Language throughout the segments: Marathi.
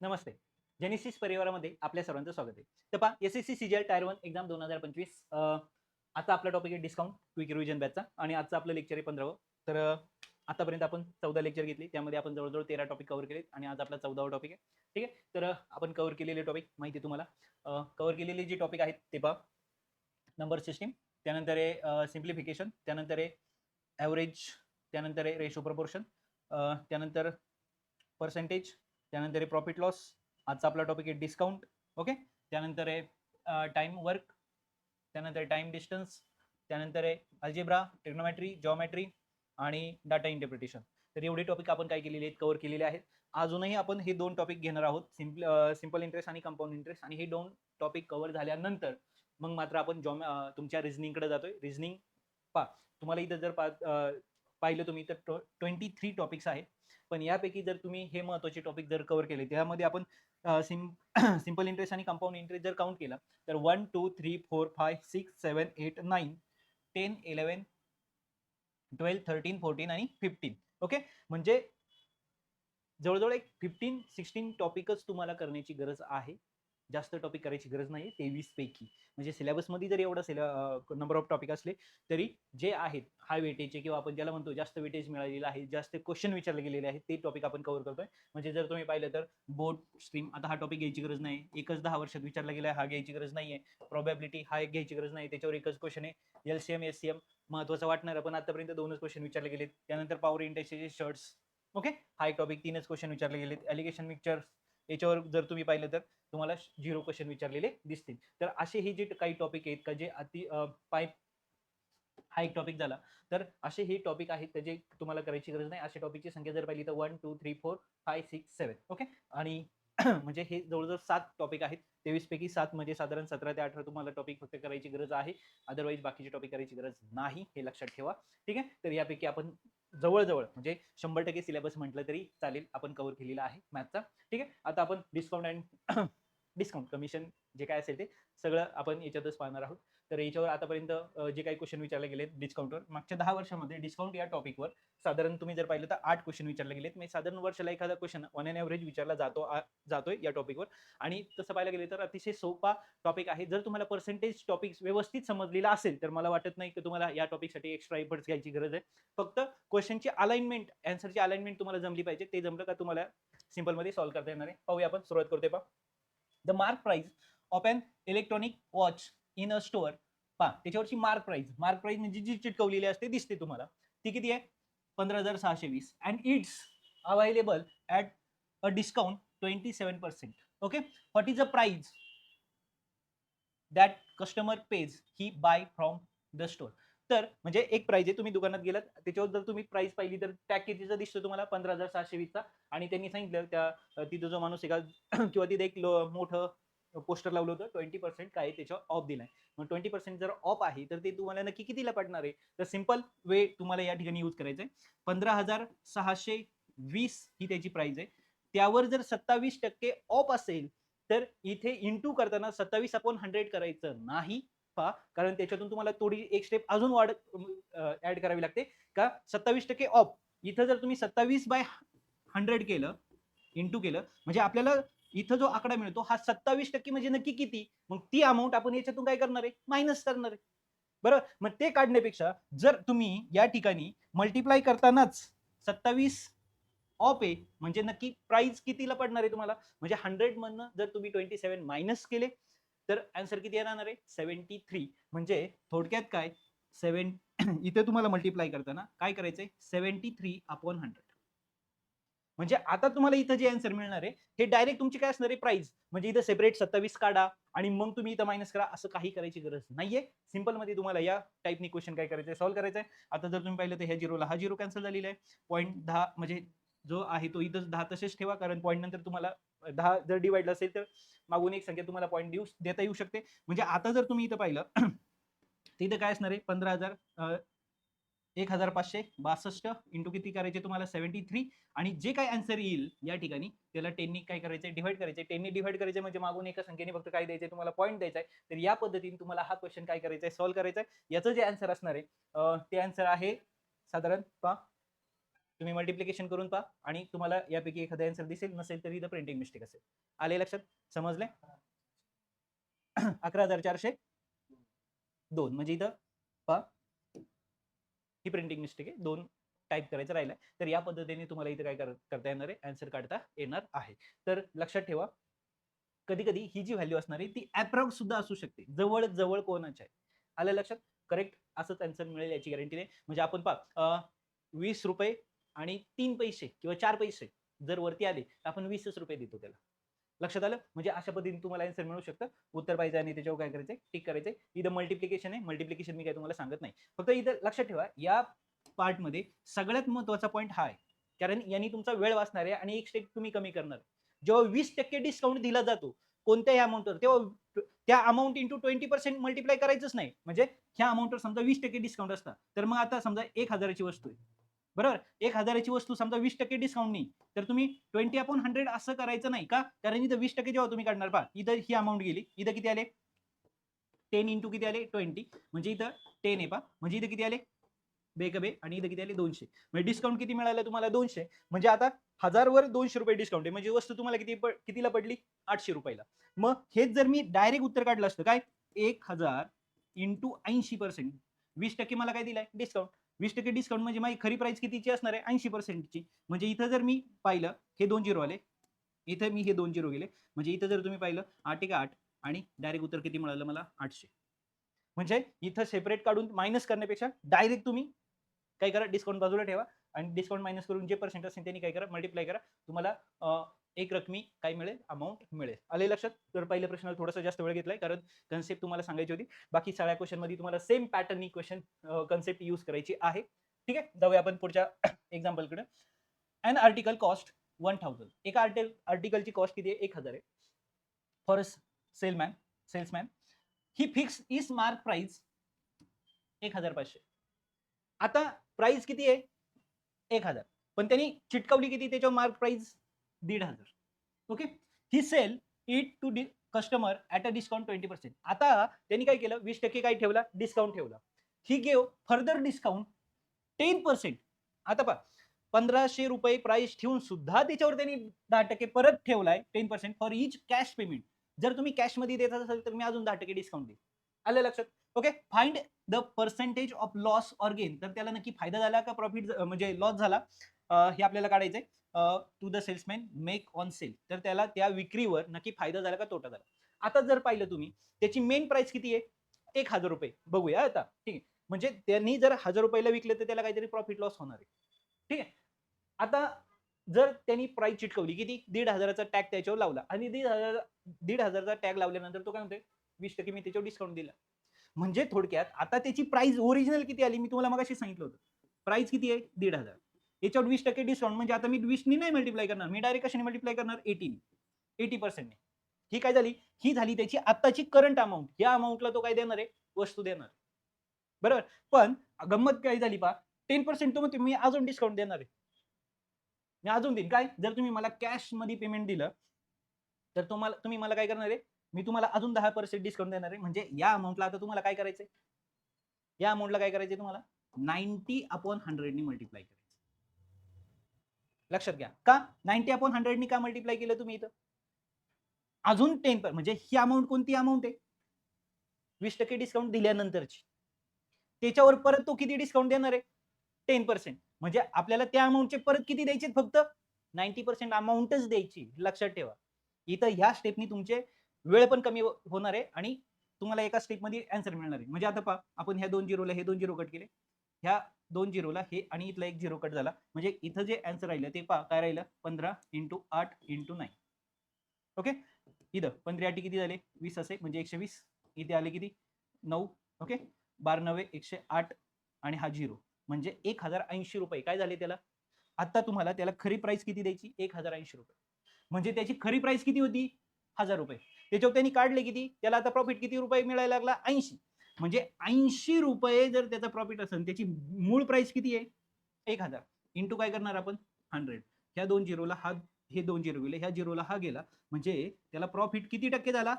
नमस्ते. जेनेसिस परिवारामध्ये आपल्या सर्वांचं स्वागत आहे. तर पहा S S C CGL tier one exam दोन हजार पंचवीस आता आपला टॉपिक आहे डिस्काउंट क्विक रिव्हिजन बॅचचा आणि आजचं आपलं लेक्चर आहे पंधरावं. तर आतापर्यंत आपण चौदा लेक्चर घेतली. त्यामध्ये आपण जवळजवळ तेरा टॉपिक कव्हर केले आणि आज आपला चौदावा टॉपिक आहे. ठीक आहे? तर आपण कव्हर केलेले टॉपिक माहिती आहे तुम्हाला. कव्हर केलेले जे टॉपिक आहेत ते पहा. नंबर सिस्टीम त्यानंतर आहे सिम्प्लिफिकेशन त्यानंतर आहे ॲव्हरेज त्यानंतर आहे रेशो प्रपोर्शन त्यानंतर पर्सेंटेज त्यानंतर आहे प्रॉफिट लॉस आजचा आपला टॉपिक आहे डिस्काउंट ओके त्यानंतर आहे टाईम वर्क त्यानंतर टाईम डिस्टन्स त्यानंतर आहे अल्जेब्रा टेक्नोमॅट्री जॉमॅट्री आणि डाटा इंटरप्रिटेशन तर एवढे टॉपिक आपण काय केलेले आहेत? कव्हर केलेले आहेत. अजूनही आपण हे दोन टॉपिक घेणार आहोत. सिंपल सिंपल इंटरेस्ट आणि कंपाऊंड इंटरेस्ट आणि हे दोन टॉपिक कव्हर झाल्यानंतर मग मात्र आपण जॉम तुमच्या रिझनिंगकडे जातोय. रिझनिंग पा तुम्हाला इथं जर पा पाहिलं तुम्ही तर ट्वेंटी थ्री टॉपिक्स आहेत. पण यापैकी जर तुम्ही हे महत्त्वाचे टॉपिक जर कव्हर केले त्यामध्ये आपण सिम सिंपल इंटरेस्ट आणि कंपाऊंड इंटरेस्ट जर काउंट केला तर one two three four five six seven eight nine ten eleven twelve thirteen fourteen आणि फिफ्टीन ओके म्हणजे जवळजवळ एक फिफ्टीन सिक्स्टीन टॉपिकच तुम्हाला करण्याची गरज आहे. जास्त टॉपिक करायची गरज नाही तेवीस पैकी म्हणजे सिलेबसमध्ये जरी एवढा सिले नंबर ऑफ टॉपिक असले तरी जे आहेत हाय वेटेजचे किंवा आपण ज्याला म्हणतो जास्त वेटेज मिळालेलं आहे जास्त क्वेश्चन विचारले गेलेले आहेत ते टॉपिक आपण कव्हर करतोय. म्हणजे जर तुम्ही पाहिलं तर बोर्ड स्ट्रीम आता हा टॉपिक घ्यायची गरज नाही एकच दहा वर्षात विचारला गेला आहे हा घ्यायची गरज नाही आहे प्रॉबॅबिलिटी हा एक घ्यायची गरज नाही त्याच्यावर एकच क्वेश्चन आहे L C M S C M महत्त्वाचा वाटणार पण आतापर्यंत दोनच क्वेश्चन विचारले गेलेत. त्यानंतर पॉवर इंटेक्सचे शर्ट्स ओके हा एक टॉपिक तीनच क्वेश्चन विचारले गेलेत. एलिगेशन मिक्सचर याच्यावर जर तुम्ही पाहिलं तर तुम्हाला झिरो क्वेश्चन विचारलेले दिसतील. तर असे हे जे काही टॉपिक आहेत का जे अति पाय हा एक टॉपिक झाला. तर असे हे टॉपिक आहेत त्याचे तुम्हाला करायची गरज नाही. अशा टॉपिकची संख्या जर पाहिली तर one two three four five six seven okay आणि म्हणजे हे जवळजवळ सात टॉपिक आहेत. तेवीस पैकी सात म्हणजे साधारण सतरा ते अठरा तुम्हाला टॉपिक फक्त करायची गरज आहे. अदरवाईज बाकीचे टॉपिक करायची गरज नाही हे लक्षात ठेवा. ठीक आहे? तर यापैकी आपण जवळजवळ म्हणजे शंभर टक्के सिलेबस म्हटलं तरी चालेल आपण कव्हर केलेला आहे मॅथचा ठीक आहे? आता आपण डिस्काउंट अँड डिस्काउंट कमिशन जे काय असेल ते सगळं आपण याच्यातच पाहणार आहोत. तर याच्यावर आतापर्यंत जे काही क्वेश्चन विचारले गेले डिस्काउंटवर मागच्या दहा वर्षामध्ये डिस्काउंट या टॉपिकवर साधारण तुम्ही जर पाहिलं तर आठ क्वेश्चन विचारले गेलेत. म्हणजे साधारण वर्षाला एखादा क्वेश्चन ऑन एन ॲव्हरेज विचारला जातो आ- जातोय या टॉपिकवर आणि तसं पाहायला गेलं तर अतिशय सोपा टॉपिक आहे. जर तुम्हाला पर्सेंटेज टॉपिक व्यवस्थित समजलेला असेल तर मला वाटत नाही की तुम्हाला या टॉपिकसाठी एक्स्ट्रा एफर्ट्स घ्यायची गरज आहे. फक्त क्वेश्चनची अलाइनमेंट अँसरची अलाइनमेंट तुम्हाला जमली पाहिजे. ते जमलं का तुम्हाला सिम्पलमध्ये सॉल्व्ह करता येणार आहे. पाहूया आपण. सुरुवात करतोय पा the mark price of an electronic watch in a store पा त्याच्यावरची मार्क प्राइस मार्क प्राइस म्हणजे जी चिटकवलेली असते दिसते तुम्हाला. ती किती आहे? पंधरा हजार सहाशे वीस. And it's available at a discount twenty seven percent okay what is a price that customer pays he buy from the store तर म्हणजे एक प्राइस आहे तुम्ही दुकानात गेलात. त्याच्यावर जर तुम्ही प्राइस पाहिली तर टॅग कितीचा दिसतो तुम्हाला? पंधरा हजार सहाशे वीसचा. आणि त्यांनी सांगितलं त्या तिथं जो माणूस आहे का किंवा तिथे एक लो- मोठं पोस्टर लावलं होतं ट्वेंटी पर्सेंट काय त्याच्यावर ऑफ दिलाय. मग ट्वेंटी पर्सेंट जर ऑफ आहे तर ते तुम्हाला नक्की कितीला पडणार आहे? तर सिंपल वे तुम्हाला या ठिकाणी यूज करायचं आहे पंधरा हजार सहाशे वीस ही त्याची प्राइस आहे. त्यावर जर सत्तावीस टक्के ऑफ असेल तर इथे इंटू करताना सत्तावीस अपॉन हंड्रेड करायचं नाही. पहा कारण त्याच्यातून तुम्हाला थोडी एक स्टेप अजून वाढ ऍड करावी लागते. का सत्तावीस टक्के ऑफ इथं जर तुम्ही सत्तावीस बाय हंड्रेड केलं इंटू केलं म्हणजे आपल्याला इथं जो आकडा मिळतो हा सत्तावीस टक्के म्हणजे नक्की किती? मग ती अमाऊंट आपण याच्यातून काय करणार आहे? मायनस करणार आहे. बरोबर मग ते काढण्यापेक्षा जर तुम्ही या ठिकाणी मल्टिप्लाय करतानाच सत्तावीस ऑफ आहे म्हणजे नक्की प्राइस कितीला पडणार आहे तुम्हाला? म्हणजे हंड्रेड मधनं जर तुम्ही ट्वेंटी सेवन मायनस केले तर आन्सर किती येणार आहे? सेव्हन्टी थ्री म्हणजे थोडक्यात काय? सेवन इथे तुम्हाला मल्टिप्लाय करताना काय करायचंय? सेव्हन्टी थ्री अपॉन हंड्रेड म्हणजे आता तुम्हाला इथं जे आन्सर मिळणार आहे हे डायरेक्ट तुमची काय असणार आहे प्राइस म्हणजे इथं सेपरेट सत्तावीस काढा आणि मग तुम्ही इथं मायनस करा असं काही करायची गरज नाहीये. सिंपलमध्ये तुम्हाला या टाईपनी क्वेश्चन काय करायचं सॉल्व्ह करायचं आहे आता जर तुम्ही पाहिलं तर ह्या झिरोला हा झिरो कॅन्सल झालेला आहे. पॉईंट दहा म्हणजे जो आहे तो इथं दहा तसेच ठेवा कारण पॉईंट नंतर तुम्हाला दहा जर डिवाइडला असेल तर मागून एक संख्या तुम्हाला पॉईंट देऊ देता येऊ शकते. म्हणजे आता जर तुम्ही इथं पाहिलं तिथं इथं काय असणार आहे? पंधरा हजार एक हजार पाचशे बासष्ट इंटू किती करायचे तुम्हाला? सेव्हन्टी थ्री आणि जे काय आन्सर येईल या ठिकाणी त्याला टेननी काय करायचे डिव्हाइड करायचे टेननी डिव्हाइड करायचे म्हणजे मागून एका संख्येने फक्त काय द्यायचे तुम्हाला पॉईंट द्यायचा आहे तर या पद्धतीने तुम्हाला हा क्वेश्चन काय करायचा आहे सॉल्व्ह करायचा आहे याचं जे आन्सर असणार आहे ते आन्सर आहे साधारण पहा. तुम्ही मल्टिप्लिकेशन करून पहा आणि तुम्हाला यापैकी एखादा आन्सर दिसेल नसेल तरी इथं प्रिंटिंग मिस्टेक असेल. आले लक्षात? समजले? अकरा हजार चारशे दोन. म्हणजे इथं पहा. ही प्रिंटिंग मिस्टेक आहे. दोन टाईप करायचं राहिलं तर या पद्धतीने तुम्हाला इथे काय करता येणार आहे? आन्सर काढता येणार आहे. तर लक्षात ठेवा कधी कधी ही जी व्हॅल्यू असणार आहे ती अप्रॉक्स सुद्धा असू शकते. जवळ जवळ कोणाच्या आहे. आलं लक्षात? करेक्ट असंच आन्सर मिळेल याची गॅरंटी नाही म्हणजे आपण पहा वीस रुपये आणि तीन पैसे किंवा चार पैसे जर वरती आले तर आपण वीसच रुपये देतो त्याला. लक्षात आलं? म्हणजे अशा पद्धतीने तुम्हाला आन्सर मिळू शकतं. उत्तर पाहिजे आणि त्याच्यावर काय करायचं टिक करायचं इथं मल्टिप्लिकेशन आहे. मल्टिप्लिकेशन मी काय तुम्हाला सांगत नाही. फक्त इथं लक्षात ठेवा या पार्टमध्ये सगळ्यात महत्त्वाचा पॉईंट हा आहे. कारण यांनी तुमचा वेळ वाचणार आहे आणि एक स्टेप तुम्ही कमी करणार. जेव्हा वीस टक्के डिस्काउंट दिला जातो कोणत्याही अमाऊंटवर तेव्हा त्या amount into twenty percent multiply करायचंच नाही. म्हणजे ह्या अमाऊंटवर समजा वीस टक्के डिस्काउंट असता. तर मग आता समजा एक हजाराची वस्तू आहे. बरोबर? एक हजाराची वस्तू समजा वीस टक्के डिस्काउंट नाही तर तुम्ही ट्वेंटी अपॉन हंड्रेड असं करायचं नाही का? कारण इथं वीस टक्के जेव्हा तुम्ही काढणार पहा इथं ही अमाऊंट गेली इथं किती आले? टेन इंटू किती आले? ट्वेंटी म्हणजे इथं टेन आहे पा म्हणजे इथं किती आले? बेकबे आणि इथं किती आले? दोनशे. म्हणजे डिस्काउंट किती मिळालं? तुम्हाला दोनशे. म्हणजे आता हजारवर दोनशे रुपये डिस्काउंट आहे. म्हणजे वस्तू तुम्हाला किती कितीला पडली? आठशे रुपयाला. मग हेच जर मी डायरेक्ट उत्तर काढलं असतं काय? एक हजार इंटू ऐंशी पर्सेंट वीस टक्के मला काय दिलाय? डिस्काउंट वीस टक्के डिस्काउंट म्हणजे माझी खरी प्राइस कितीची असणार आहे? ऐंशी पर्सेंटची म्हणजे इथं जर मी पाहिलं हे दोन झिरो आले. इथं मी हे दोन झिरो गेले. म्हणजे इथं जर तुम्ही पाहिलं आठ एक आठ आणि डायरेक्ट उत्तर किती मिळालं मला? आठशे. म्हणजे इथं सेपरेट काढून मायनस करण्यापेक्षा डायरेक्ट तुम्ही काय करा डिस्काउंट बाजूला ठेवा आणि डिस्काउंट मायनस करून जे पर्सेंट असेल त्यांनी काय करा मल्टिप्लाय करा. तुम्हाला एक रकमी काय मिळेल अमाऊंट मिळेल. आले लक्षात? तर पहिल्या प्रश्नाला थोडासा जास्त वेळ घेतलाय कारण कन्सेप्ट तुम्हाला सांगायची होती. बाकी सगळ्या क्वेश्चनमध्ये तुम्हाला same pattern question concept use करायची आहे. ठीक आहे? जाऊया आपण पुढच्या एक्झाम्पलकडे an article cost one thousand एका आर्टिकल आर्टिकलची कॉस्ट किती आहे? एक हजार आहे. For salesman salesman he fix is mark price एक हजार पाचशे. आता प्राइस किती आहे? एक हजार. पण त्यांनी चिटकवली किती त्याच्यावर मार्क प्राइस दीड हजार. Okay he sell it to customer at a discount twenty percent आता त्यांनी काय केलं? वीस टक्के काय ठेवला? डिस्काउंट ठेवला. He gave further discount ten percent आता पहा पंधराशे रुपये प्राइस ठेवून सुद्धा त्याच्यावर त्यांनी दहा टक्के परत ठेवलाय ten percent for each cash payment जर तुम्ही कॅशमध्ये देत असाल तर मी अजून दहा टक्के डिस्काउंट देईल आलं लक्षात? Okay find the percentage of loss or gain तर त्याला नक्की फायदा झाला का प्रॉफिट म्हणजे लॉस झाला? हे आपल्याला काढायचंय to the salesman make on sale तर त्याला त्या विक्रीवर नक्की फायदा झाला का तोटा झाला? आता जर पाहिलं तुम्ही त्याची मेन प्राइस किती आहे? एक हजार रुपये. बघूया आता. ठीक आहे. म्हणजे त्यांनी जर हजार रुपयाला विकले तर त्याला काहीतरी प्रॉफिट लॉस होणार आहे. ठीक आहे. आता जर त्यांनी प्राइस चिटकवली किती? दीड हजाराचा टॅग त्याच्यावर लावला. आणि दीड हजार दीड हजारचा टॅग लावल्यानंतर तो काय म्हणतोय? वीस टक्के मी त्याच्यावर डिस्काउंट दिला. म्हणजे थोडक्यात आता त्याची प्राइस ओरिजिनल किती आली? मी तुम्हाला मगाशी सांगितलं होतं. प्राइस किती आहे? दीड हजार. याच्यावर वीस टक्के डिस्काउंट म्हणजे आता मी वीसनी नाही मल्टिप्लाय करणार. मी डायरेक्ट कशाने मल्टिप्लाय करणार? एटीने एटी पर्सेंटने ही काय झाली? ही झाली त्याची आत्ताची करंट अमाऊंट या अमाऊंटला तो काय देणार आहे? वस्तू देणार बरोबर? पण गंमत काय झाली पा टेन पर्सेंट तो मी अजून डिस्काउंट देणार आहे. मी अजून देईन. काय? जर तुम्ही मला कॅशमध्ये पेमेंट दिलं तर तुम्हाला तुम्ही मला काय करणार आहे? मी तुम्हाला अजून दहा पर्सेंट डिस्काउंट देणार आहे. म्हणजे या अमाऊंटला आता तुम्हाला काय करायचंय? या अमाऊंटला काय करायचंय तुम्हाला? नाईन्टी अपॉन हंड्रेडनी मल्टिप्लाय करायचं लक्षात घ्या. का? नाईन्टी अपॉन हंड्रेडनी का मल्टिप्लाय केलं तुम्ही इथं? अजून टेन पर म्हणजे ही अमाऊंट कोणती अमाऊंट आहे? वीस टक्के डिस्काउंट दिल्यानंतरची. त्याच्यावर परत तो किती डिस्काउंट देणार आहे? टेन पर्सेंट म्हणजे आपल्याला त्या अमाऊंटचे परत किती द्यायचे फक्त? नाईन्टी पर्सेंट अमाऊंटच द्यायची. लक्षात ठेवा. इथं ह्या स्टेपनी तुमचे वेळ पण कमी होणार आहे आणि तुम्हाला एका स्टेपमध्ये अँसर मिळणार आहे. म्हणजे आता पहा आपण ह्या दोन झिरोला हे दोन झिरो कट केले. ह्या दोन झिरोला हे आणि इथला एक झिरो कट झाला. म्हणजे इथं जे आन्सर राहिलं ते पहा काय राहिलं? पंधरा इंटू आठ इंटू नाईन ओके इथं पंधरा आठी किती झाले? वीस असे म्हणजे एकशे वीस. इथे आले किती? नऊ. ओके बारा नव्हे एकशे आठ आणि हा झिरो म्हणजे एक हजार ऐंशी रुपये. काय झाले त्याला? आता तुम्हाला त्याला खरी प्राइस किती द्यायची? एक हजार ऐंशी रुपये. म्हणजे त्याची खरी प्राइस किती होती? हजार रुपये. त्याच्यावर त्यांनी काढले किती? त्याला आता प्रॉफिट किती रुपये मिळायला लागला? ऐंशी. म्हणजे ऐंशी रुपये जर त्याचा प्रॉफिट असेल त्याची मूळ प्राइस किती आहे? एक हजार. इंटू काय करणार आपण? हंड्रेड ह्या दोन झिरोला हा हे दोन झिरो गेले ह्या झिरोला हा गेला. म्हणजे त्याला प्रॉफिट किती टक्के झाला?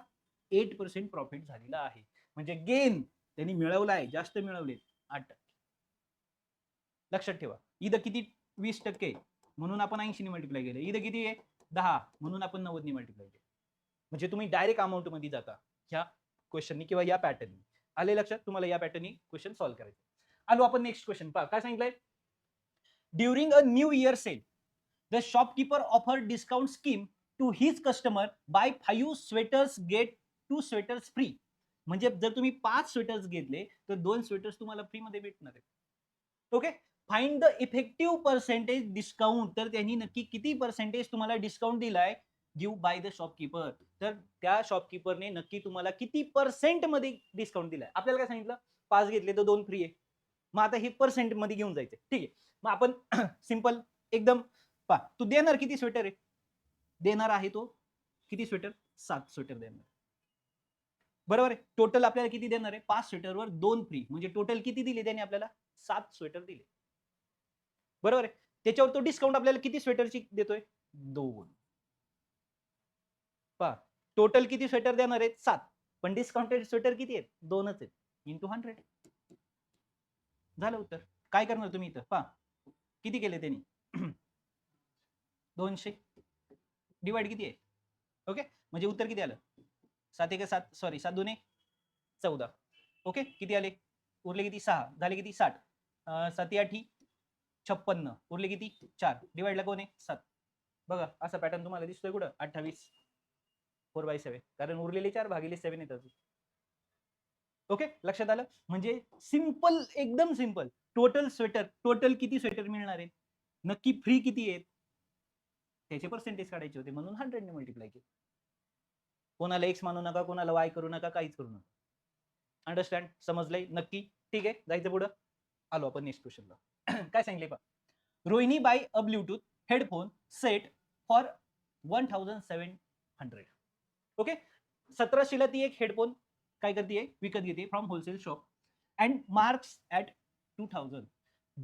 एट पर्सेंट प्रॉफिट झालेला आहे. म्हणजे गेन त्यांनी मिळवला आहे जास्त मिळवले आठ टक्के. लक्षात ठेवा. इथं किती? वीस टक्के. म्हणून आपण ऐंशी मल्टिप्लाय केले. इथं किती आहे? दहा. म्हणून आपण नव्वदनी मल्टिप्लाय केले. म्हणजे तुम्ही डायरेक्ट अमाऊंटमध्ये जाता. ह्या क्वेश्चननी किंवा या पॅटर्ननी आले लक्षात? तुम्हाला या पॅटर्नी क्वेश्चन सॉल्व्ह करायचे. आलो आपण नेक्स्ट क्वेश्चन पहा काय सांगितलंय? During a new year sale the shopkeeper offer discount scheme to his customer buy five sweaters get two sweaters free म्हणजे जर तुम्ही पाच स्वेटर्स घेतले तर दोन स्वेटर्स तुम्हाला फ्री मध्ये भेटणार आहेत. Okay find the effective percentage discount तर त्यांनी नक्की किती पर्सेंटेज तुम्हाला डिस्काउंट दिलाय? गिव्ह बाय द शॉपकीपर तर त्या शॉपकीपरने नक्की तुम्हाला किती पर्सेंटमध्ये डिस्काउंट दिलाय? आपल्याला काय सांगितलं? पाच घेतले तर दोन फ्री आहे. मग आता हे पर्सेंटमध्ये घेऊन जायचे ठीक आहे. मग आपण सिंपल एकदम पा तू देणार किती स्वेटर आहे? देणार आहे तो किती स्वेटर सात स्वेटर देणार. बरोबर आहे? टोटल आपल्याला किती देणार आहे? पाच स्वेटरवर दोन फ्री म्हणजे टोटल किती दिले त्याने आपल्याला? सात स्वेटर दिले. बरोबर आहे? त्याच्यावर तो डिस्काउंट आपल्याला किती स्वेटरची देतोय? दोन. पहा टोटल किती स्वेटर देणार आहेत? सात. पण डिस्काउंटेड स्वेटर किती आहेत? दोनच आहेत. इंटू हंड्रेड झालं उत्तर. काय करणार तुम्ही इथं? पहा. किती केले त्यांनी? दोनशे. डिवाइड किती आहे? ओके म्हणजे उत्तर किती आलं? सात एक सात. सॉरी सात दोन चौदा. ओके किती आले? उरले किती? सहा. झाले किती? साठ. अं, साती आठी. छप्पन्न. उरले किती? चार. डिवाइडला कोण आहे? सात. बघा असा पॅटर्न तुम्हाला दिसतोय कुठं? अठ्ठावीस. फोर बाय सेवन कारण उरलेले चार भागिले सेवन येतात ओके लक्षात आलं? म्हणजे सिंपल एकदम सिंपल टोटल स्वेटर टोटल किती स्वेटर मिळणार आहे? नक्की फ्री किती आहेत? त्याचे पर्सेंटेज काढायचे होते. म्हणून हंड्रेडने मल्टिप्लाय केले. कोणाला एक्स मानू नका कोणाला वाय करू नका काहीच करू नका. अंडरस्टँड समजलंय? नक्की? ठीक आहे? जायचं पुढं? आलो आपण नेक्स्ट क्वेश्चनला काय सांगितले पा Rohini buy a Bluetooth headphone set for one thousand seven hundred okay सतराशेला ती एक हेडफोन काय करते विकत घेते from wholesale shop and marks at two thousand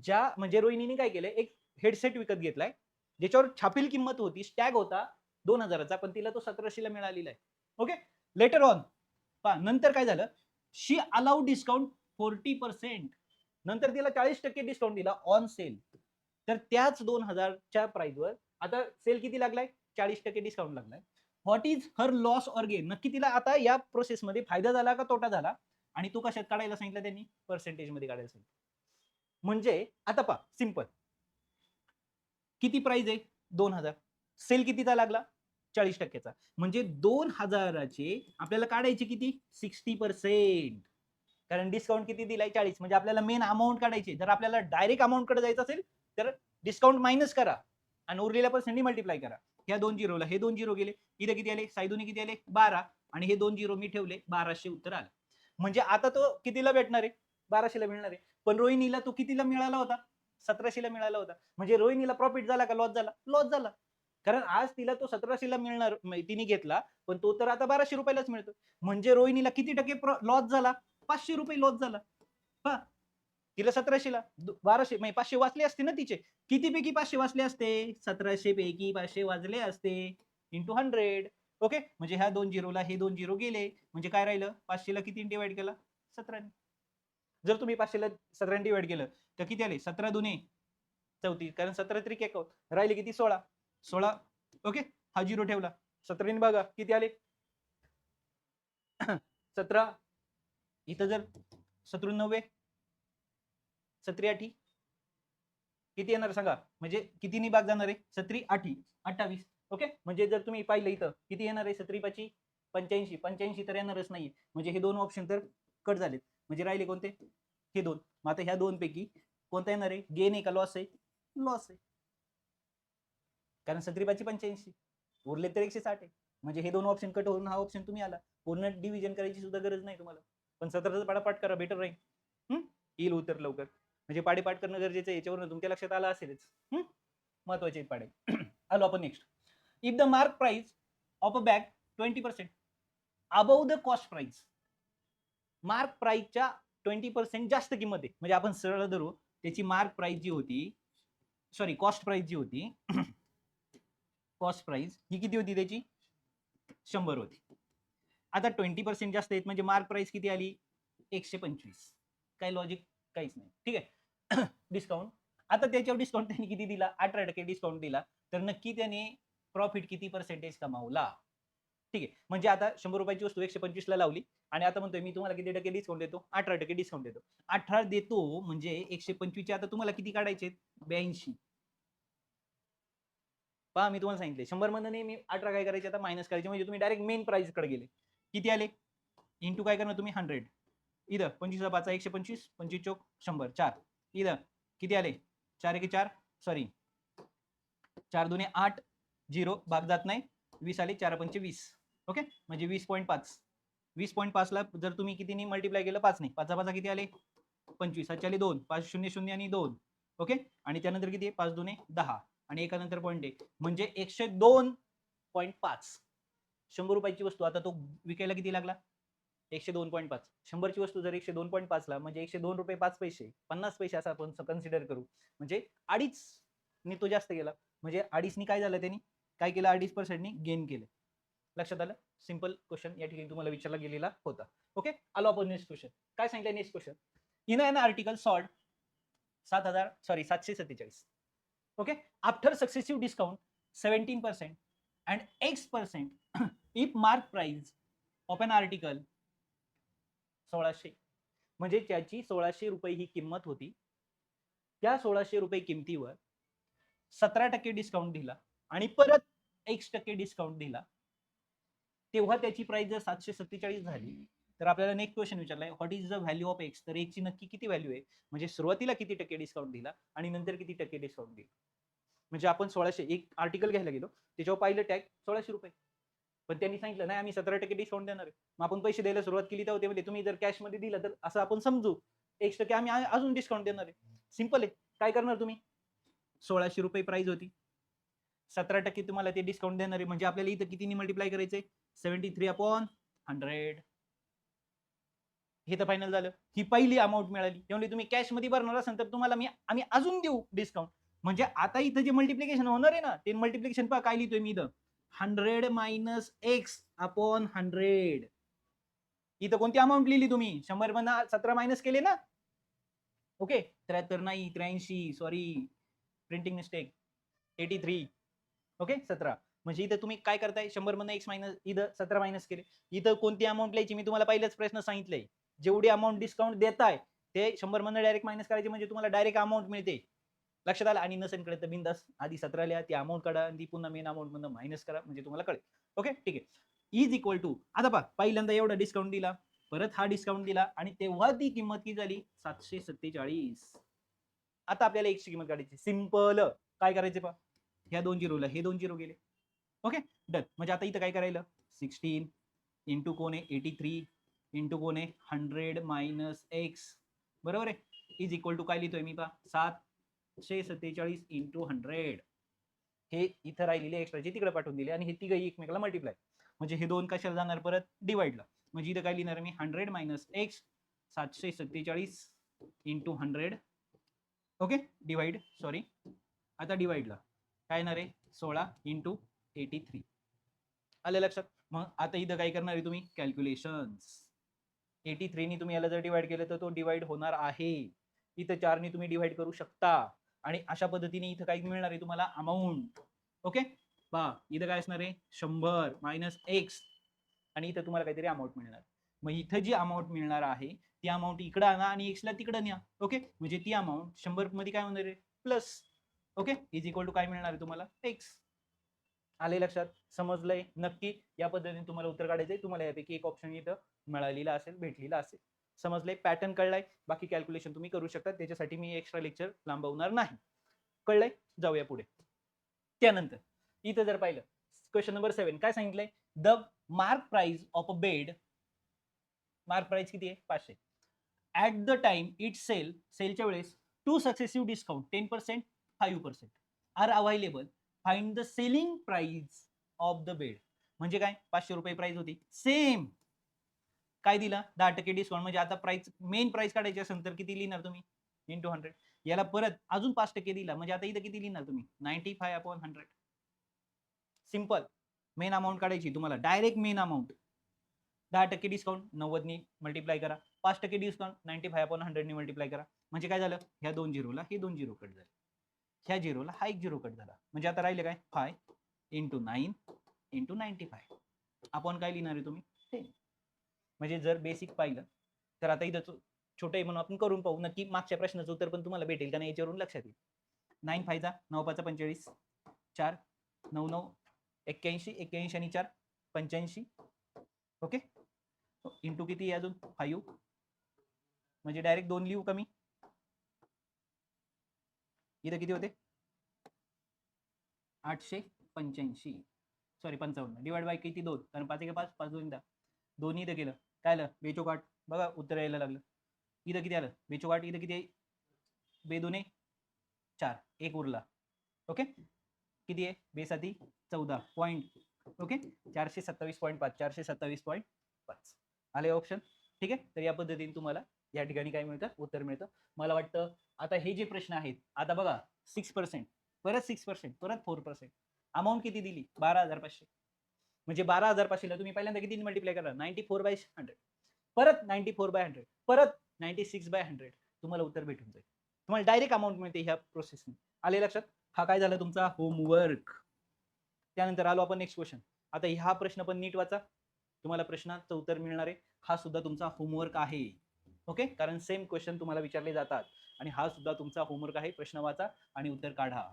ज्या म्हणजे रोहिणीने काय केलंय? एक हेडसेट विकत घेतलाय ज्याच्यावर छापील किंमत होती स्टॅग होता दोन हजाराचा पण तिला तो सतराशेला मिळालेला आहे. ओके लेटर ऑन पा नंतर काय झालं? She allowed discount forty percent नंतर तिला चाळीस टक्के डिस्काउंट दिला ऑन सेल तर त्याच दोन हजारच्या प्राइसवर आता सेल किती लागलाय? चाळीस टक्के डिस्काउंट लागलाय. What is her loss or gain नक्की तिला आता या प्रोसेसमध्ये फायदा झाला का तोटा झाला? आणि तो कशात काढायला सांगितलं त्यांनी? पर्सेंटेजमध्ये काढायला सांगितलं. म्हणजे आता पा सिंपल किती प्राइस आहे? दोन हजार. सेल कितीचा लागला? चाळीस टक्क्याचा. म्हणजे दोन हजाराचे आपल्याला काढायचे किती? सिक्स्टी पर्सेंट कारण डिस्काउंट किती दिलाय? चाळीस. म्हणजे आपल्याला मेन अमाऊंट काढायची जर आपल्याला डायरेक्ट अमाऊंटकडे जायचं असेल तर डिस्काउंट मायनस करा. आणि उरलेल्या पर्सेंटनी मल्टिप्लाय करा. ह्या दोन झिरोला हे दोन झिरो गेले इथे किती आले? साईदोनी किती आले? बारा. आणि हे दोन झिरो मी ठेवले बाराशे उत्तर आलं. म्हणजे आता तो कितीला भेटणार आहे? बाराशेला मिळणार आहे. पण रोहिणीला तो कितीला मिळाला होता? सतराशेला मिळाला होता. म्हणजे रोहिणीला प्रॉफिट झाला का? लॉस झाला. लॉस झाला. कारण आज तिला तो सतराशेला मिळणार तिने घेतला पण तो तर आता बाराशे रुपयालाच मिळतो म्हणजे रोहिणीला किती टक्के लॉस झाला? पाचशे रुपये लॉस झाला. तिला सतराशेला बाराशे म्हणजे पाचशे वाचले असते ना तिचे. किती पैकी पाचशे वाचले असते? सतराशे पैकी पाचशे वाजले असते. इंटू हंड्रेड ओके म्हणजे ह्या दोन झिरोला हे दोन झिरो गेले. म्हणजे काय राहिलं? पाचशेला किती डिवाइड केला? सतराने. जर तुम्ही पाचशेला सतराने डिवाइड केलं तर किती आले? सतरा दोन्ही चौतीस. कारण सतरा तरी एक राहिले किती? सोळा. सोळा. ओके हा झिरो ठेवला. सतराने बघा. किती आले? सतरा. इथं जर सतरू नव्वे. सत्री आठी? किती येणार सांगा? म्हणजे कितीनी भाग जाणार आहे? सत्री आठी. अठ्ठावीस. ओके? म्हणजे जर तुम्ही पाहिलं इथं किती येणार आहे? सत्री पाची? पंच्याऐंशी. पंच्याऐंशी तर येणारच नाहीये. म्हणजे हे दोन ऑप्शन तर कट झालेत. म्हणजे राहिले कोणते? हे दोन. मग आता ह्या दोन पैकी कोणता येणार आहे? गेन आहे का? लॉस आहे? लॉस आहे. कारण सत्री पाची पंच्याऐंशी. उरले तर एकशे साठ आहे. म्हणजे हे दोन ऑप्शन कट होऊन हा ऑप्शन तुम्ही आला. पूर्ण डिव्हिजन करायची सुद्धा गरज नाही तुम्हाला. पण सतराचा पाडापाठ करा. बेटर राहील. हम्म? येईल उत्तर लवकर. म्हणजे पाडेपाठ करणं गरजेचं आहे याच्यावरून तुमच्या लक्षात आलं असेलच. महत्त्वाचे आहेत पाडे आलो आपण next if the mark price of a bag twenty percent above the cost price mark प्राइसच्या twenty percent जास्त किंमत आहे. म्हणजे आपण सरळ धरू त्याची मार्क प्राइस जी होती सॉरी कॉस्ट प्राइस जी होती कॉस्ट प्राइस ही किती होती त्याची? शंभर होती. आता ट्वेंटी पर्सेंट जास्त आहेत म्हणजे मार्क प्राइस किती आली? एकशे पंचवीस. काही लॉजिक काहीच नाही. ठीक आहे. डिस्काउंट आता त्याच्यावर डिस्काउंट त्यांनी किती दिला? अठरा टक्के डिस्काउंट दिला. तर नक्की त्याने प्रॉफिट किती पर्सेंटेज कमावला? ठीक आहे. म्हणजे आता शंभर रुपयाची वस्तू एकशे पंचवीसला लावली. आणि आता म्हणतोय मी तुम्हाला किती टक्के डिस्काउंट देतो? अठरा टक्के डिस्काउंट देतो. अठरा देतो म्हणजे एकशे पंचवीसचे आता तुम्हाला किती काढायचे ब्याऐंशी. पहा मी तुम्हाला सांगितले शंभर मधनं मी अठरा काय करायचे? आता मायनस करायचे. म्हणजे तुम्ही डायरेक्ट मेन प्राइसकडे गेले. किती आले? इंटू काय करणार तुम्ही? हंड्रेड इथं पंचवीस पाच एकशे पंचवीस पंचवीस चौक शंभर चार. इथं. किती आले? चार एक चार? सॉरी चार दोन्ही आठ झिरो भाग जात नाही. वीस आले चार पंचे वीस. ओके? म्हणजे वीस पॉईंट पाच. वीस पॉईंट पाचला जर तुम्ही कितीने मल्टिप्लाय केलं पाच नाही. पाचा पाचा किती आले? पंचवीस. सातशे आले दोन. पाच शून्य शून्य आणि दोन. ओके? आणि त्यानंतर किती आहे? पाच दोन दहा. आणि एका नंतर पॉईंट एक म्हणजे एकशे दोन पॉईंट पाच. शंभर रुपयाची वस्तू. आता तो विकायला किती लागला? एकशे दोन पॉईंट पाच. शंभरची वस्तू जर एकशे दोन पॉईंट पाचला म्हणजे एकशे दोन रुपये पाच पैसे पन्नास पैसे असं आपण कन्सिडर करू. म्हणजे अडीच मी तो जास्त गेला. म्हणजे अडीचनी काय झालं त्यांनी? काय केलं? अडीच पर्सेंटनी गेन केलं. लक्षात आलं? सिंपल क्वेश्चन या ठिकाणी तुम्हाला विचारला गेलेला होता. ओके आलो आपण नेक्स्ट क्वेश्चन काय सांगितलं next question in an article sold सात हजार सॉरी सातशे सत्तेचाळीस. Okay after successive discount seventeen percent and X percent if mark price of an article सोळाशे. म्हणजे त्याची सोळाशे रुपये ही किंमत होती. त्या सोळाशे रुपये किमतीवर सतरा टक्के डिस्काउंट दिला आणि परत एक टक्के डिस्काउंट दिला. तेव्हा त्याची प्राइस जर सातशे सत्तेचाळीस झाली तर आपल्याला next question विचारलाय what is the value of X तर एक्सची नक्की किती व्हॅल्यू आहे? म्हणजे सुरुवातीला किती टक्के डिस्काउंट दिला आणि नंतर किती टक्के डिस्काउंट दिला. म्हणजे आपण सोळाशे एक आर्टिकल घ्यायला गेलो त्याच्यावर पाहिलं टॅग सोळाशे रुपये. पण त्यांनी सांगितलं नाही आम्ही सतरा टक्के डिस्काउंट देणार आहे. मग आपण पैसे द्यायला सुरुवात केली तेव्हा म्हणजे तुम्ही जर कॅशमध्ये मध्ये दिलं तर असं आपण समजू. एक टक्के आम्ही अजून डिस्काउंट देणार आहे. सिंपल आहे. काय करणार तुम्ही? सोळाशे रुपये प्राइस होती. सतरा टक्के तुम्हाला ते डिस्काउंट देणार आहे. म्हणजे आपल्याला इथं कितीने मल्टिप्लाय करायचंय? सेव्हन्टी थ्री अपॉन हंड्रेड हे तर फायनल झालं. ही पहिली अमाऊंट मिळाली. त्यामुळे तुम्ही कॅशमध्ये भरणार असाल तर तुम्हाला मी आम्ही अजून देऊ डिस्काउंट म्हणजे आता इथं जे मल्टिप्लिकेशन होणार आहे ना ते मल्टिप्लिकेशन पहा काय लिहितोय मी इथं. Hundred minus X upon hundred. इथं कोणती अमाऊंट लिहिली तुम्ही? शंभर मधनं सतरा मायनस केले ना? ओके त्र्याहत्तर नाही त्र्याऐंशी sorry printing mistake eighty three okay सतरा. म्हणजे इथं तुम्ही काय करताय? शंभर मधनं एक्स मायनस इथं सतरा मायनस केले. इथं कोणती अमाऊंट लिहायची? मी तुम्हाला पहिलेच प्रश्न सांगितलंय जेवढी अमाऊंट डिस्काउंट देताय ते शंभर मधनं डायरेक्ट मायनस करायचे म्हणजे तुम्हाला डायरेक्ट अमाऊंट मिळते. लक्षात आलं आणि नसेल तर बिंदास आधी सतरा लिहा ती अमाऊंट काढा आणि ती पुन्हा मेन अमाऊंट मधून मायनस करा म्हणजे तुम्हाला कळेल. ओके ठीक आहे. इज इक्वल टू आता पहा पहिल्यांदा एवढा डिस्काउंट दिला परत हा डिस्काउंट दिला आणि तेव्हा ती किंमत किती झाली? सातशे सत्तेचाळीस. आता आपल्याला एकशे किंमत काढायची सिंपल काय करायचे पहा? ह्या दोन झिरोला हे दोन झिरो गेले. ओके डन म्हणजे आता इथं काय करायला? सिक्स्टीन इंटू कोण आहे एटी थ्री इंटू कोण आहे हंड्रेड मायनस एक्स बरोबर आहे? इज इक्वल टू काय लिहितोय मी पहा? सातशे सत्तेचाळीस इंटू हंड्रेड हे इथं राहिलेले एक्स्ट्राचे तिकडे पाठवून दिले. आणि हे तिघही एकमेकाला मल्टिप्लाय म्हणजे हे दोन कशाला जाणार? परत डिवाइडला म्हणजे इथं काय लिहिणार मी? हंड्रेड मायनस एक्स सातशे सत्तेचाळीस into hundred okay divide sorry आता डिवाइडला काय येणार आहे? सोळा इंटू एटी थ्री आलं लक्षात? मग आता इथं काय करणार आहे तुम्ही? कॅल्क्युलेशन्स एटी थ्रीनी तुम्ही याला जर डिवाइड केलं तर तो डिवाइड होणार आहे. इथं चारनी तुम्ही डिवाइड करू शकता. आणि अशा पद्धतीने इथं काय मिळणार आहे तुम्हाला अमाऊंट ओके पहा इथं काय असणार आहे? शंभर मायनस एक्स आणि इथं तुम्हाला काहीतरी अमाऊंट मिळणार. मग इथं जी अमाऊंट मिळणार आहे ती अमाऊंट इकडं आणा आणि एक्सला तिकडं न्या. ओके म्हणजे ती अमाऊंट शंभरमध्ये काय होणार आहे? Plus okay is equal to काय मिळणार आहे तुम्हाला? एक्स आले लक्षात? समजलंय? नक्की? या पद्धतीने तुम्हाला उत्तर काढायचंय. तुम्हाला यापैकी एक ऑप्शन इथं मिळालेला असेल भेटलेला असेल. समजलंय पॅटर्न कळलाय बाकी कॅल्क्युलेशन तुम्ही करू शकता त्याच्यासाठी मी एक्स्ट्रा लेक्चर लांबवणार नाही. कळलंय? जाऊया पुढे. त्यानंतर इथं जर पाहिलं क्वेश्चन नंबर सेव्हन काय सांगितलंय? The mark price of a bed mark price किती आहे? पाचशे. At the time it sale सेलच्या वेळेस two successive discount ten percent five percent are available find the selling price of the bed म्हणजे काय? पाचशे रुपये प्राइस होती. सेम काय दिला? दहा टक्के डिस्काउंट म्हणजे आता प्राइस मेन प्राइस काढायची असेल तर किती लिहिणार तुम्ही? इंटू हंड्रेड याला परत अजून पाच टक्के दिला. म्हणजे आता इथं किती लिहिणार तुम्ही? Ninety five upon hundred simple main amount काढायची तुम्हाला. डायरेक्ट मेन अमाऊंट दहा टक्के डिस्काउंट नव्वदनी मल्टिप्लाय करा. पाच टक्के डिस्काउंट नाईन्टी फाय अपॉन हंड्रेडनी मल्टिप्लाय करा. म्हणजे काय झालं? ह्या दोन झिरोला हे दोन झिरो कट झाले. ह्या झिरोला हा एक झिरो कट झाला. म्हणजे आता राहिले काय? Five into nine into ninety five आपण काय लिहिणार आहे तुम्ही? टेन म्हणजे जर बेसिक पाहिलं तर आता इथं छो- छोटं आहे म्हणून आपण करून पाहू. नक्की मागच्या प्रश्नाचं उत्तर पण तुम्हाला भेटेल का नाही याच्यावरून लक्षात येईल. नाईन फायचा नऊ पाचा पंचेचाळीस चार नऊ नऊ एक्क्याऐंशी एक्क्याऐंशी आणि चार पंच्याऐंशी. ओके इंटू किती आहे अजून? फाईव्ह म्हणजे डायरेक्ट दोन लिहू कमी इथं किती होते? आठशे पंच्याऐंशी. सॉरी पंचावन्न. डिवाइड बाय किती? दोन. कारण पाच एक पाच पाच दोन दहा. दोन्ही इथं केलं. काय आलं? बेचोकाट. बघा उत्तर यायला लागलं. इथं किती आलं? बेचोकाट इथं किती आहे? बेदोने चार. एक उरला. ओके? किती आहे? बेसाती चौदा पॉईंट ओके? चारशे सत्तावीस पॉईंट पाच. चारशे सत्तावीस पॉईंट पाच. आले ऑप्शन ठीक आहे? तर या पद्धतीने तुम्हाला या ठिकाणी काय मिळतं? उत्तर मिळतं. मला वाटतं आता हे जे प्रश्न आहेत आता बघा सिक्स पर्सेंट परत सिक्स पर्सेंट परत फोर पर्सेंट अमाऊंट किती दिली? बारा हजार पाचशे. म्हणजे बारा हजार पाचशेला तुम्ही पहिल्यांदा किती मल्टिप्लाय करा नाईन्टी फोर बाय हंड्रेड परत नाईन्टी फोर बाय हंड्रेड परत नाईन्टी सिक्स बाय हंड्रेड तुम्हाला उत्तर भेटून जाईल. तुम्हाला डायरेक्ट अमाऊंट मिळते ह्या प्रोसेसने आले लक्षात? हा काय झाला तुमचा? होमवर्क त्यानंतर आलो आपण नेक्स्ट क्वेश्चन आता ह्या प्रश्न पण नीट वाचा. तुम्हाला प्रश्नाचं उत्तर मिळणार आहे. हा सुद्धा तुमचा होमवर्क आहे. ओके कारण सेम क्वेश्चन तुम्हाला विचारले जातात. आणि हा सुद्धा तुमचा होमवर्क आहे. प्रश्न वाचा आणि उत्तर काढा.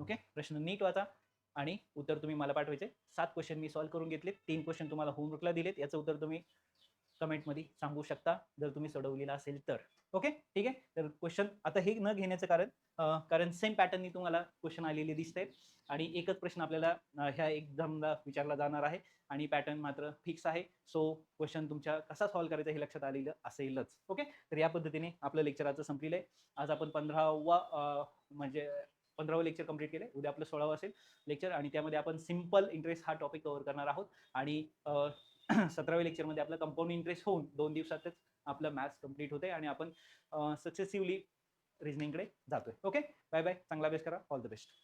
ओके प्रश्न नीट वाचा. आणि उत्तर तुम्ही मला पाठवायचे. सात क्वेश्चन मी सॉल्व्ह करून घेतले तीन क्वेश्चन तुम्हाला होमवर्कला दिलेत. याचं उत्तर तुम्ही कमेंटमध्ये सांगू शकता जर तुम्ही सोडवलेला असेल तर. ओके ठीक आहे? तर क्वेश्चन आता हे न घेण्याचं कारण कारण सेम पॅटर्ननी तुम्हाला क्वेश्चन आलेले दिसत आहेत आणि एकच प्रश्न आपल्याला ह्या एक्झामला विचारला जाणार आहे. आणि पॅटर्न मात्र फिक्स आहे. सो क्वेश्चन तुमच्या कसा सॉल्व्ह करायचा हे लक्षात आलेलं असेलच. ओके तर या पद्धतीने आपलं लेक्चर आज संपलेलं आहे. आज आपण पंधरावा म्हणजे पंधरावं लेक्चर कंप्लीट केलं उद्या आपलं सोळावं असेल लेक्चर आणि त्यामध्ये आपण सिंपल इंटरेस्ट हा टॉपिक कव्हर करणार आहोत. आणि सतराव्या लेक्चरमध्ये आपलं कंपाऊंड इंटरेस्ट होऊन दोन दिवसातच आपलं मॅथ्स कंप्लीट होते आणि आपण सक्सेसिव्हली रिझनिंगकडे जातोय. ओके बाय बाय चांगला अभ्यास करा. All the best